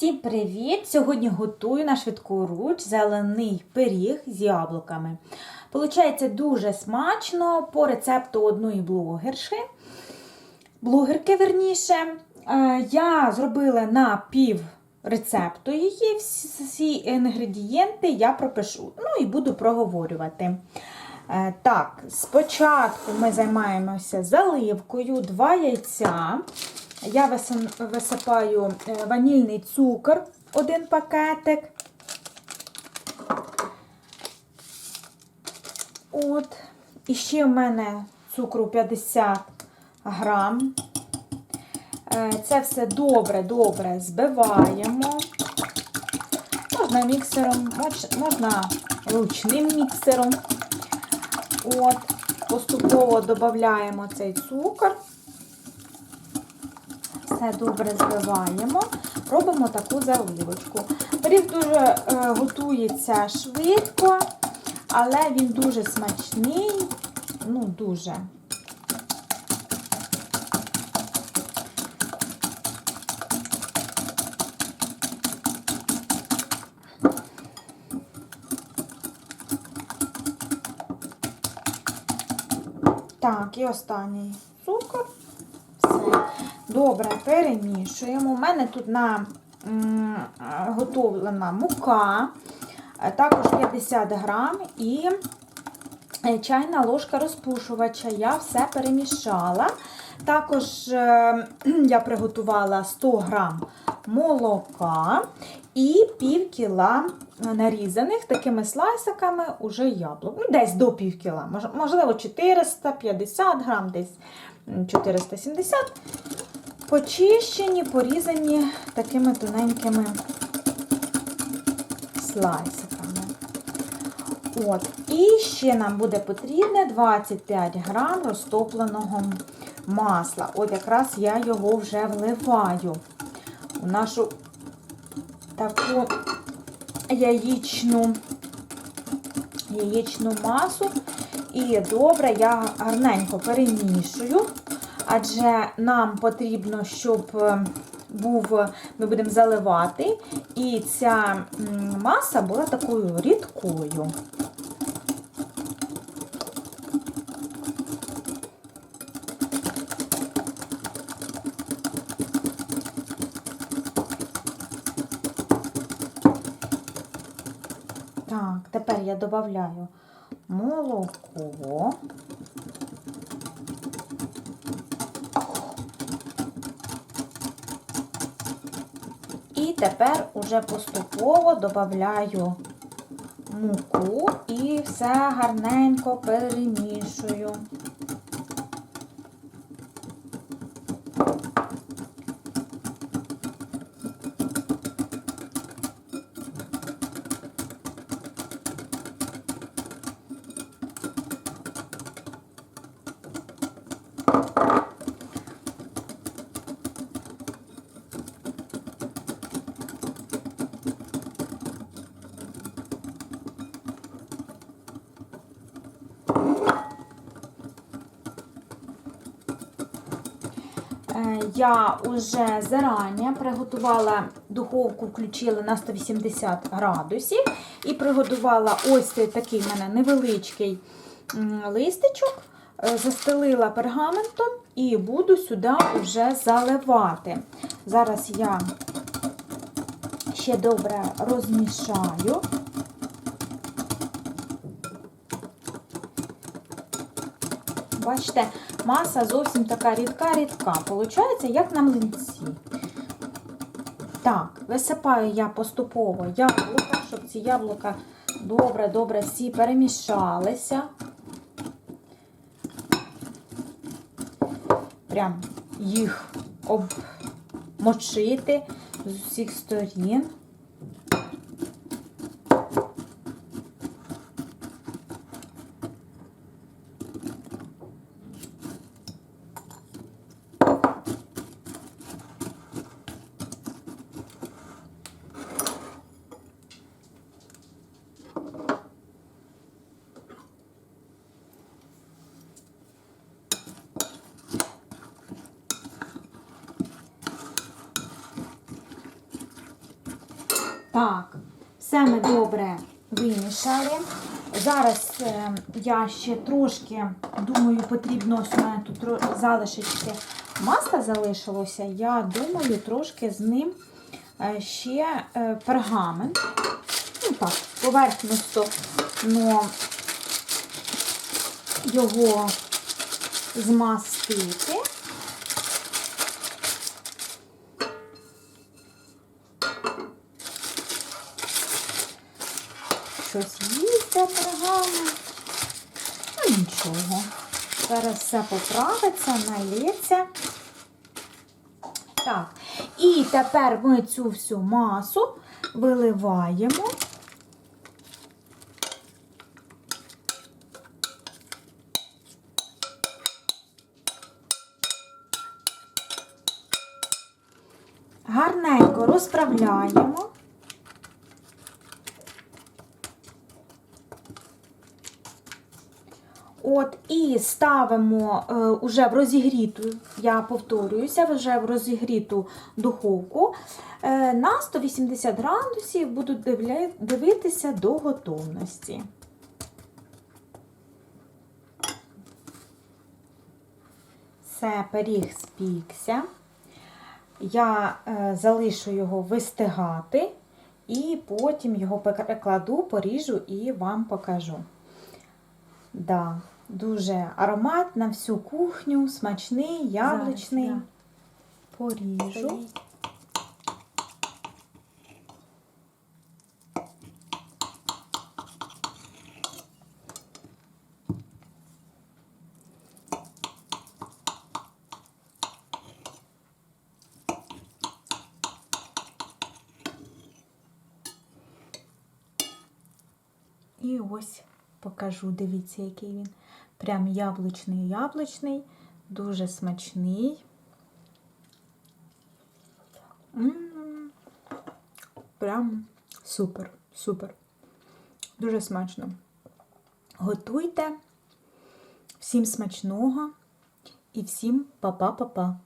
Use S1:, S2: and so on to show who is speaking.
S1: Всім привіт! Сьогодні готую на швидку руч зелений пиріг з яблуками. Получається дуже смачно по рецепту одної блогерши. Блогерки, верніше. Е, Я зробила на пів рецепту її. Всі інгредієнти я пропишу. Ну і буду проговорювати. Е, Так, спочатку ми займаємося заливкою, два яйця. Я висипаю е, ванільний цукор, один пакетик. От. І ще в мене цукру 50 грам. Е, Це все добре-добре збиваємо. Можна міксером, можна ручним міксером. От, поступово додаємо цей цукор. Все добре збиваємо, робимо таку заливочку. Пиріг дуже е, готується швидко, але він дуже смачний, ну дуже. Так, і останній цукор. Добре, перемішуємо. У мене тут на м, готовлена мука, е, також 50 грам і е, чайна ложка розпушувача. Я все перемішала. Також е, я приготувала 100 грам молока і пів кіла нарізаних такими слайсиками уже яблук. Ну, Десь до пів кіла, можливо, 450 грам, десь 470. Почищені, порізані такими тоненькими слайсиками. От. І ще нам буде потрібне 25 грам розтопленого масла. От якраз я його вже вливаю у нашу таку яєчну, яєчну масу. І добре, я гарненько перемішую, адже нам потрібно, щоб е, був, ми будемо заливати, і ця маса була такою рідкою. Так, тепер я додаю молоко. І тепер уже поступово додаю муку і все гарненько перемішую. Е, Я вже зарані приготувала духовку, включила на 180 градусів і приготувала ось такий в мене невеличкий листичок, е, застелила пергаментом і буду сюди вже заливати. Зараз я ще добре розмішаю. Бачите, маса зовсім така рідка-рідка. Получається, як на млинці. Так, висипаю я поступово яблука, щоб ці яблука добре-добре всі перемішалися. Прям їх обмочити з усіх сторін. Так, все ми добре вимішали. Зараз е, я ще трошки, думаю, потрібно, ось у мене тут залишечки масла залишилося. Я думаю, трошки з ним е, ще е, пергамент. Ну так, поверхносто но його змастити. Щось їсться пергамент. Ну нічого. Зараз все поправиться, налється. Так, і тепер ми цю всю масу виливаємо. Гарненько розправляємо. От, і ставимо е, уже в розігріту, я повторююся, вже в розігріту духовку е, на 180 градусів буду дивитися до готовності. Все, пиріг спікся. Я е, залишу його вистигати, і потім його перекладу, поріжу і вам покажу. Да, дуже аромат на всю кухню, смачний, яблучний.
S2: Зараз
S1: Поріжу. І ось покажу, дивіться, який він. Прям яблучний яблучний, дуже смачний. М, Прям супер, супер. Дуже смачно. Готуйте. Всім смачного і всім па-па-па-па.